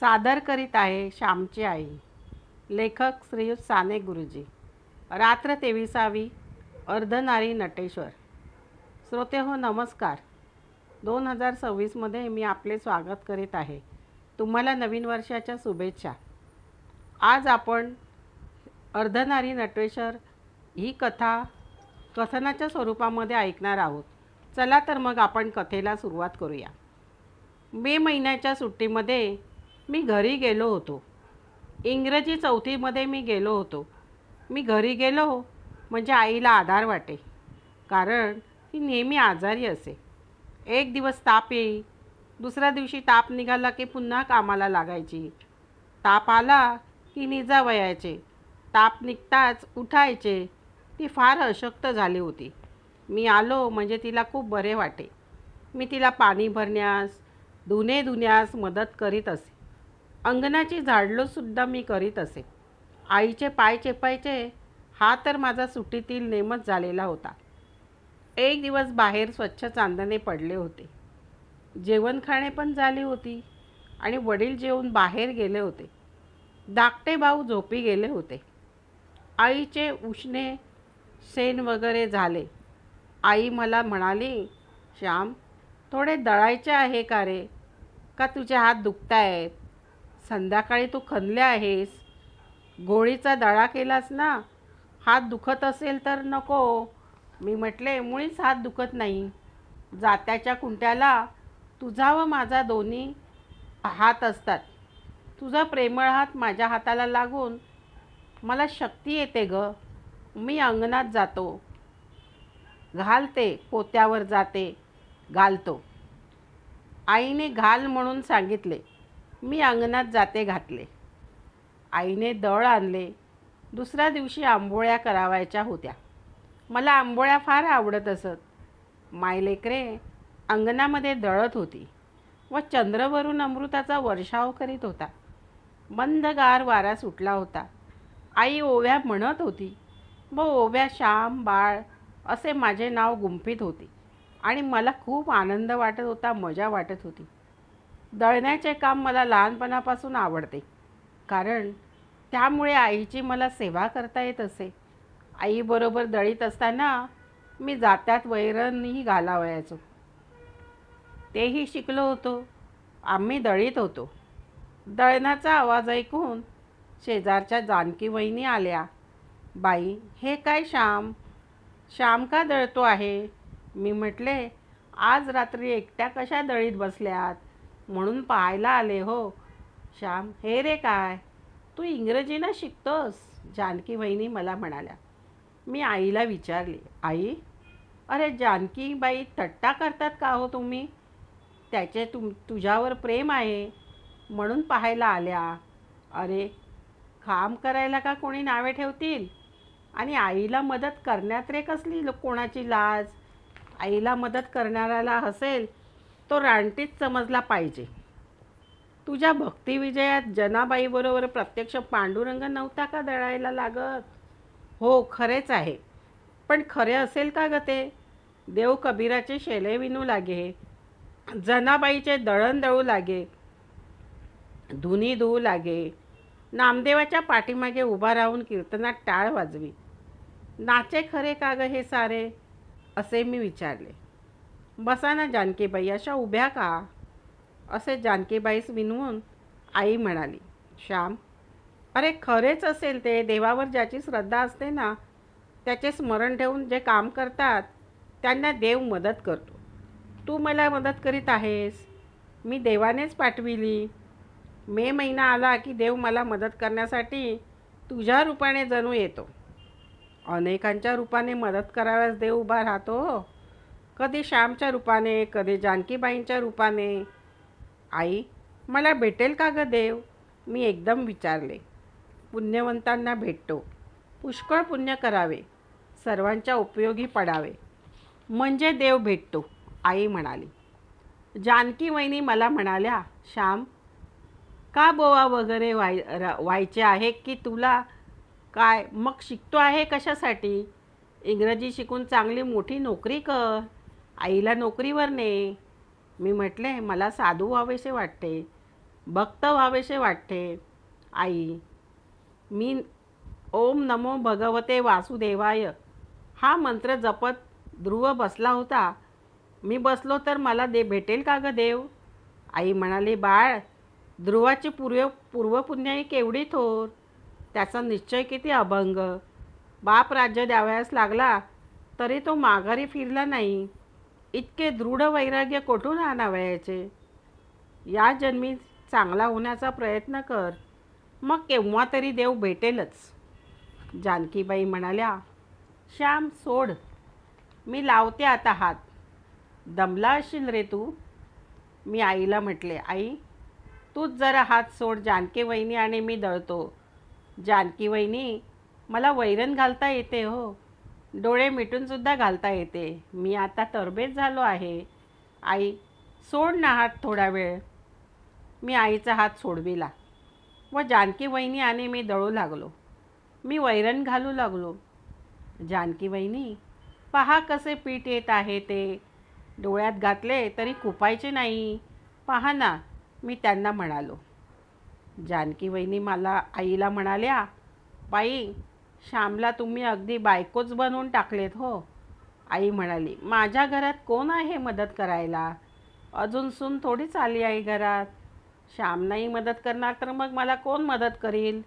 सादर करीत आहे श्यामची आई. लेखक श्रीयुत साने गुरुजी. रात्र तेविसावी. अर्धनारी नटेश्वर. श्रोते हो नमस्कार. दोन हजार सव्वीसमध्ये मी आपले स्वागत करीत आहे. तुम्हाला नवीन वर्षाच्या शुभेच्छा. आज आपण अर्धनारी नटेश्वर ही कथा कथनाच्या स्वरूपामध्ये ऐकणार आहोत. चला तर मग आपण कथेला सुरुवात करूया. मे महिन्याच्या सुट्टीमध्ये मी घरी गेलो होतो. इंग्रजी चौथीमध्ये मी गेलो होतो. मी घरी गेलो हो, म्हणजे आईला आधार वाटे. कारण ती नेहमी आजारी असे. एक दिवस ताप येई दुसऱ्या दिवशी ताप निघाला की पुन्हा कामाला लागायची. ताप आला की निजा वयाचे ताप निघताच उठायचे. ती फार अशक्त झाली होती. मी आलो म्हणजे तिला खूप बरे वाटे. मी तिला पाणी भरण्यास धुणे धुण्यास मदत करीत असे. अंगणाची झाडलोसुद्धा मी करीत असे. आईचे पाय चेपायचे हा तर माझा सुट्टीतील नेमच झालेला होता. एक दिवस बाहेर स्वच्छ चांदणे पडले होते. जेवणखाणे पण झाली होती आणि वडील जेवून बाहेर गेले होते. धाकटे भाऊ झोपी गेले होते. आईचे उष्णे शेण वगैरे झाले. आई मला म्हणाली श्याम थोडे दळायचे आहे का रे? का तुझे हात दुखतायत? संध्याकाळी तू खणले आहेस. गोळीचा दळा केलास ना? हात दुखत असेल तर नको. मी म्हटले मुळीच हात दुखत नाही. जात्याच्या कुंट्याला तुझा व माझा दोन्ही हात असतात. तुझा प्रेमळ हात माझ्या हाताला लागून मला शक्ती येते ग. मी अंगणात जातो. घालते पोत्यावर जाते घालतो. आईने घाल म्हणून सांगितले. मी अंगणात जाते घातले. आईने दळ आणले. दुसऱ्या दिवशी आंबोळ्या करावायच्या होत्या. मला आंबोळ्या फार आवडत असत. मायलेकरे अंगणामध्ये दळत होती व चंद्रवरून अमृताचा वर्षाव करीत होता. मंदगार वारा सुटला होता. आई ओव्या म्हणत होती व ओव्या श्याम बाळ असे माझे नाव गुंफित होते आणि मला खूप आनंद वाटत होता मजा वाटत होती. दळण्याचे काम मला लहानपणापासून आवडते. कारण त्यामुळे आईची मला सेवा करता येत असे. आईबरोबर दळीत असताना मी जात्यात वैरणही घालावयाचो. तेही शिकलो होतो. आम्ही दळीत होतो. दळणाचा आवाज ऐकून शेजारच्या जानकी वहिनी आल्या. बाई हे काय श्याम? श्याम का दळतो आहे? मी म्हटले आज रात्री एकट्या कशा दळीत बसल्यात? म्हणून पाहायला आले हो. श्याम हे रे काय? तू इंग्रजीनं शिकतोस? जानकी वहिनी मला म्हणाल्या. मी आईला विचारले आई अरे जानकी बाई थट्टा करतात का हो तुम्ही? त्याचे तुम तुझ्यावर प्रेम आहे. म्हणून पाहायला आल्या. अरे काम करायला का कोणी नावे ठेवतील? आणि आईला मदत करण्यात रे कसली कोणाची लाज? आईला मदत करणाऱ्याला हसेल तो रानटीत समजला पाहिजे. तुझ्या भक्तिविजयात जनाबाईबरोबर प्रत्यक्ष पांडुरंग नव्हता का दळायला लागत? हो खरेच आहे. पण खरे असेल का ग ते? देव कबीराचे शेले विनू लागे. जनाबाईचे दळण दळू लागे. धुनी धुवू लागे. नामदेवाच्या पाठीमागे उभा राहून कीर्तनात टाळ वाजवी. नाचे खरे का ग हे सारे? असे मी विचारले. बसा ना जानकीबाई अशा उभ्या का? असे जानकीबाईस विनवून आई म्हणाली श्याम अरे खरेच असेल ते देवावर ज्याची श्रद्धा असते ना त्याचे स्मरण ठेवून जे काम करतात त्यांना देव मदत करतो. तू मला मदत करीत आहेस? मी देवानेच पाठविली. मे महिना आला की देव मला मदत करण्यासाठी तुझ्या रूपाने जणू येतो. अनेकांच्या रूपाने मदत कराव्यास देव उभा राहतो हो. कधी श्यामच्या रूपाने कधी जानकीबाईंच्या रूपाने. आई मला भेटेल का ग देव? मी एकदम विचारले. पुण्यवंतांना भेटतो. पुष्कळ पुण्य करावे. सर्वांच्या उपयोगी पडावे. म्हणजे देव भेटतो आई म्हणाली. जानकी वहिनी मला म्हणाल्या श्याम का बोवा वगैरे व्हाय व्हायचे आहे की तुला? काय मग शिकतो आहे कशासाठी? इंग्रजी शिकून चांगली मोठी नोकरी कर. आईला नोकरीवर ने. मी म्हटले मला साधू व्हावेसे वाटते भक्त व्हावेसे वाटते आई. मी ओम नमो भगवते वासुदेवाय. हा मंत्र जपत ध्रुव बसला होता. मी बसलो तर मला दे भेटेल का ग देव? आई म्हणाली बाळ ध्रुवाची पूर्व पूर्वपुण्याई केवढी थोर त्याचा निश्चय किती अभंग. बाप राज्य द्यावयास लागला तरी तो माघारी फिरला नाही. इतके दृढ वैराग्य कोठून आणावयाचे या जन्मी चांगला होण्याचा प्रयत्न कर. मग केव्हा तरी देव भेटेलच. जानकीबाई म्हणाल्या श्याम सोड. मी लावते आता हात. दमला असशील रे तू. मी आईला म्हटले आई तूच जरा हात सोड. जानकी वहिनी आणि मी दळतो. जानकी वहिनी मला वैरण घालता येते हो. डोळे मिटूनसुद्धा घालता येते. मी आता तरबेज झालो आहे. आई सोड ना हात थोडा वेळ. मी आईचा हात सोडविला व जानकी वहिनी आणि मी दळू लागलो. मी वैरण घालू लागलो. जानकी वहिनी पहा कसे पीठ येत आहे ते. डोळ्यात घातले तरी कुपायचे नाही. पहा ना मी त्यांना म्हणालो. जानकी वहिनी मला आईला म्हणाल्या बाई श्यामला तुम्ही अगदी बायकोच बनवून टाकलेत हो. आई म्हणाली माझ्या घरात कोण आहे मदत करायला? अजून सून थोडीच आली आहे घरात. श्याम नाही मदत करणार तर मग मला कोण मदत करील?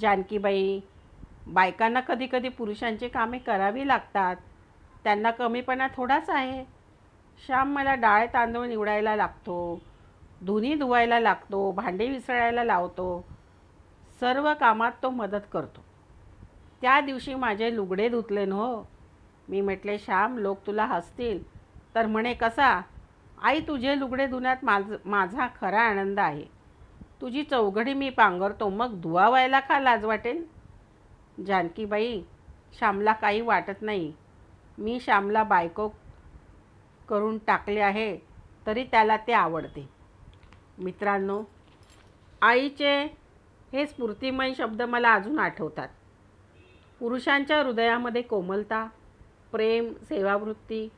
जानकीबाई बायकांना कधी कधी पुरुषांची कामे करावी लागतात. त्यांना कमीपणा थोडाच आहे. श्याम मला डाळ तांदूळ निवडायला लागतो धुनी धुवायला लागतो भांडी विसळायला लावतो. सर्व कामात तो मदत करतो. त्या दिवशी माझे लुगडे धुतले न हो. मी म्हटले श्याम लोक तुला हसतील. तर म्हणे कसा? आई तुझे लुगडे धुण्यात माझ माझा खरा आनंद आहे. तुझी चौघडी मी पांघरतो मग धुवावायला का लाज वाटेल? जानकीबाई श्यामला काही वाटत नाही. मी श्यामला बायको करून टाकले आहे तरी त्याला ते आवडते. मित्रांनो आईचे हे स्फूर्तिमय शब्द मला अजून आठवतात. पुरुषांच्या हृदयामध्ये कोमलता प्रेम सेवावृत्ती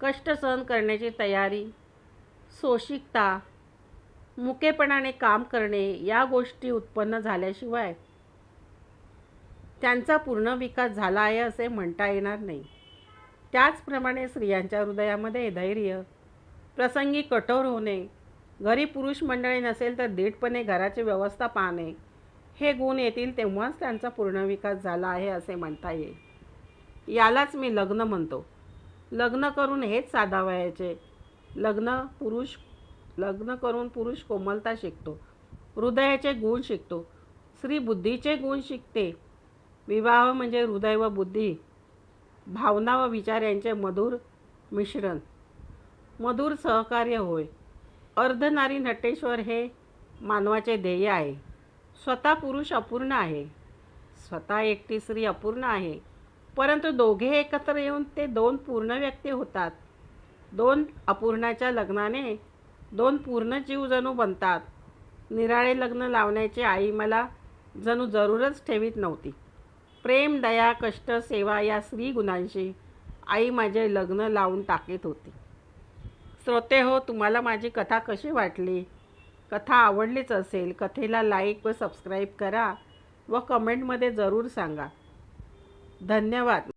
कष्ट सहन करण्याची तयारी सोशिकता मुकेपणाने काम करणे या गोष्टी उत्पन्न झाल्याशिवाय त्यांचा पूर्ण विकास झाला आहे असे म्हणता येणार नाही. त्याचप्रमाणे स्त्रियांच्या हृदयामध्ये धैर्य प्रसंगी कठोर होणे घरी पुरुष मंडळी नसेल तर दीटपणे घराची व्यवस्था पाहणे हे गुण येतील तेव्हाच त्यांचा पूर्ण विकास झाला आहे असे म्हणता येईल. यालाच मी लग्न म्हणतो. लग्न करून हेच साधावयाचे. लग्न पुरुष लग्न करून पुरुष कोमलता शिकतो. हृदयाचे गुण शिकतो. स्त्री बुद्धीचे गुण शिकते. विवाह म्हणजे हृदय व बुद्धी. भावना व विचार यांचे मधुर मिश्रण. मधुर सहकार्य होय. अर्धनारी नटेश्वर हे मानवाचे ध्येय आहे. स्वतः पुरुष अपूर्ण आहे. स्वतः एकटी स्त्री अपूर्ण आहे. परंतु दोघे एकत्र येऊन ते दोन पूर्ण व्यक्ती होतात. दोन अपूर्णाच्या लग्नाने दोन पूर्ण जीव जणू बनतात. निराळे लग्न लावण्याची आई मला जणू जरूरच ठेवीत नव्हती. प्रेम दया कष्ट सेवा या स्त्री गुणांशी आई माझे लग्न लावून टाकीत होती. श्रोते हो तुम्हाला माझी कथा कशी वाटली? कथा आवडलीच असेल कथेला लाईक व सबस्क्राईब करा व कमेंटमध्ये जरूर सांगा. धन्यवाद.